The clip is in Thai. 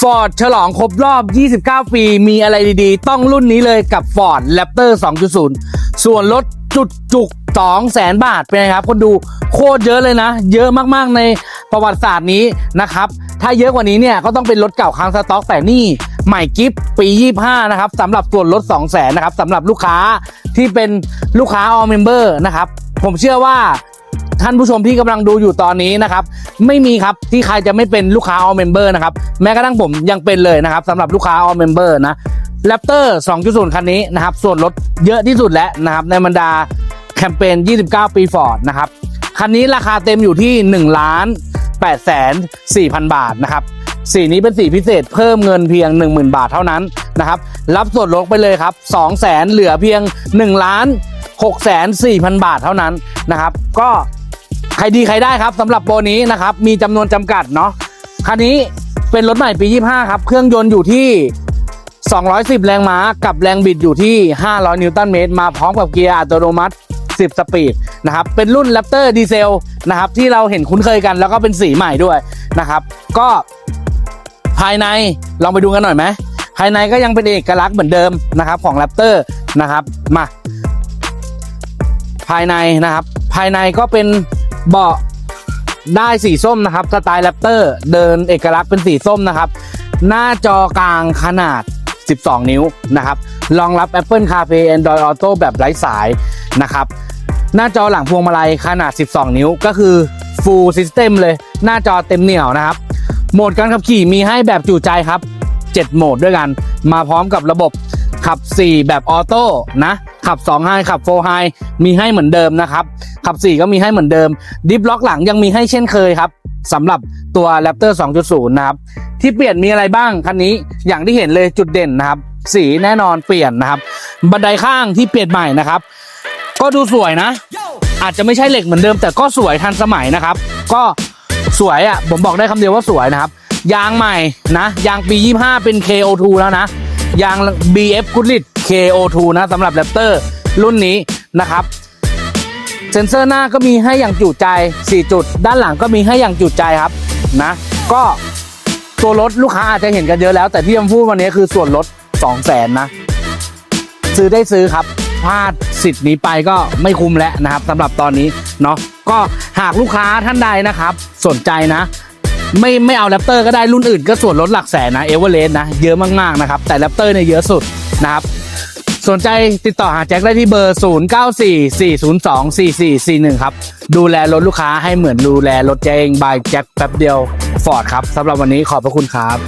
ฟอร์ดฉลองครบรอบ 29 ปี มีอะไรดีๆ ต้องรุ่นนี้เลยกับ Ford Raptor 2.0 ส่วนลดจุดจุก2แสนบาทเป็นไงครับ คนดูโคตรเยอะเลยนะ เยอะมากๆในประวัติศาสตร์นี้นะครับ ถ้าเยอะกว่านี้เนี่ยก็ต้องเป็นรถเก่าค้างสต็อกแต่นี่ใหม่กิฟต์ปี 25 นะครับสำหรับส่วนลด 2 0 0แสนนะครับสำหรับลูกค้าที่เป็นลูกค้า all member นะครับ ผมเชื่อว่า ท่านผู้ชมที่กำลังดูอยู่ตอนนี้นะครับ ไม่มีครับที่ใครจะไม่เป็นลูกค้า all member นะครับแม้กระทั่งผมยังเป็นเลยนะครับสำหรับลูกค้า all member นะ Raptor 2.0 คันนี้นะครับส่วนลดเยอะที่สุดแล้วนะครับในบรรดาแคมเปญ 29 ปี Ford นะครับคันนี้ราคาเต็มอยู่ที่1ล้าน8แสน4พันบาทนะครับสีนี้เป็นสีพิเศษเพิ่มเงินเพียง 10,000 บาทเท่านั้นนะครับรับส่วนลดไปเลยครับ2แสนเหลือเพียง1ล้าน6แสน4พันบาทเท่านั้นนะครับก็ ใครดีใครได้ครับสำหรับโปรนี้นะครับ มีจำนวนจำกัดเนาะคันนี้เป็นรถใหม่ปี 25 ครับ เครื่องยนต์อยู่ที่ 210 แรงม้ากับแรงบิดอยู่ที่ 500 นิวตันเมตร มาพร้อมกับเกียร์อัตโนมัติ 10 สปีดนะครับ เป็นรุ่น Raptor ดีเซลนะครับ ที่เราเห็นคุ้นเคยกันแล้วก็เป็นสีใหม่ด้วยนะครับ ก็ภายในลองไปดูกันหน่อยไหมภายในก็ยังเป็นเอกลักษณ์เหมือนเดิมนะครับของ Raptor นะครับมา ภายในนะครับ ภายในก็เป็น เบาะได้สีส้มนะครับสไตล์แรปเตอร์เดินเอกลักษณ์เป็นสีส้มนะครับ หน้าจอกลางขนาด 12 นิ้วนะครับรองรับ Apple CarPlay Android Auto แบบไร้สายนะครับ หน้าจอหลังพวงมาลัยขนาด 12 นิ้วก็คือ Full System เลย หน้าจอเต็มเหนี่ยวนะครับ โหมดการขับขี่มีให้แบบจุใจครับ 7 โหมดด้วยกัน มาพร้อมกับระบบขับ 4 แบบออโต้นะ ขับ2 High ขับ4 High มีให้เหมือนเดิมนะครับ ขับ 4 ก็มีให้เหมือนเดิม ดิฟล็อกหลังยังมีให้เช่นเคยครับสำหรับตัว Raptor 2.0 นะครับ ที่เปลี่ยนมีอะไรบ้างคันนี้อย่างที่เห็นเลยจุดเด่นนะครับ สีแน่นอนเปลี่ยนนะครับ บันไดข้างที่เปลี่ยนใหม่นะครับ ก็ดูสวยนะ อาจจะไม่ใช่เหล็กเหมือนเดิม แต่ก็สวยทันสมัยนะครับ ก็สวยอะผมบอกได้คำเดียวว่าสวยนะครับ ยางใหม่นะ ยางปี 25 เป็น KO2 แล้วนะ ยาง BF Goodrich KO2 นะสำหรับ Raptor รุ่นนี้นะครับเซนเซอร์หน้าก็มีให้อย่างจุใจ 4 จุด ด้านหลังก็มีให้อย่างจุใจครับนะก็ตัวรถลูกค้าอาจจะเห็นกันเยอะแล้ว แต่ที่ผมพูดวันนี้คือส่วนลด2 0 0 0 0นนะ ซื้อได้ซื้อครับพลาดสิทธิ์นี้ไปก็ไม่คุ้มแล้วนะครับสำหรับตอนนี้เนาะก็หากลูกค้าท่านใดนะครับ สนใจนะ ไม่ไม่เอาแรปเตอร์ก็ได้รุ่นอื่นก็ส่วนลดหลักแสนนะเอเวอเรสต์นะเยอะมากๆนะครับแต่แรปเตอร์เนี่ยเยอะสุดนะครับ สนใจติดต่อหาแจ็คได้ที่เบอร์ 0944024441 ครับ ดูแลรถลูกค้าให้เหมือนดูแลรถแจ็คเองบายแจ็คแป๊บเดียวฟอร์ดครับสำหรับวันนี้ขอบพระคุณครับ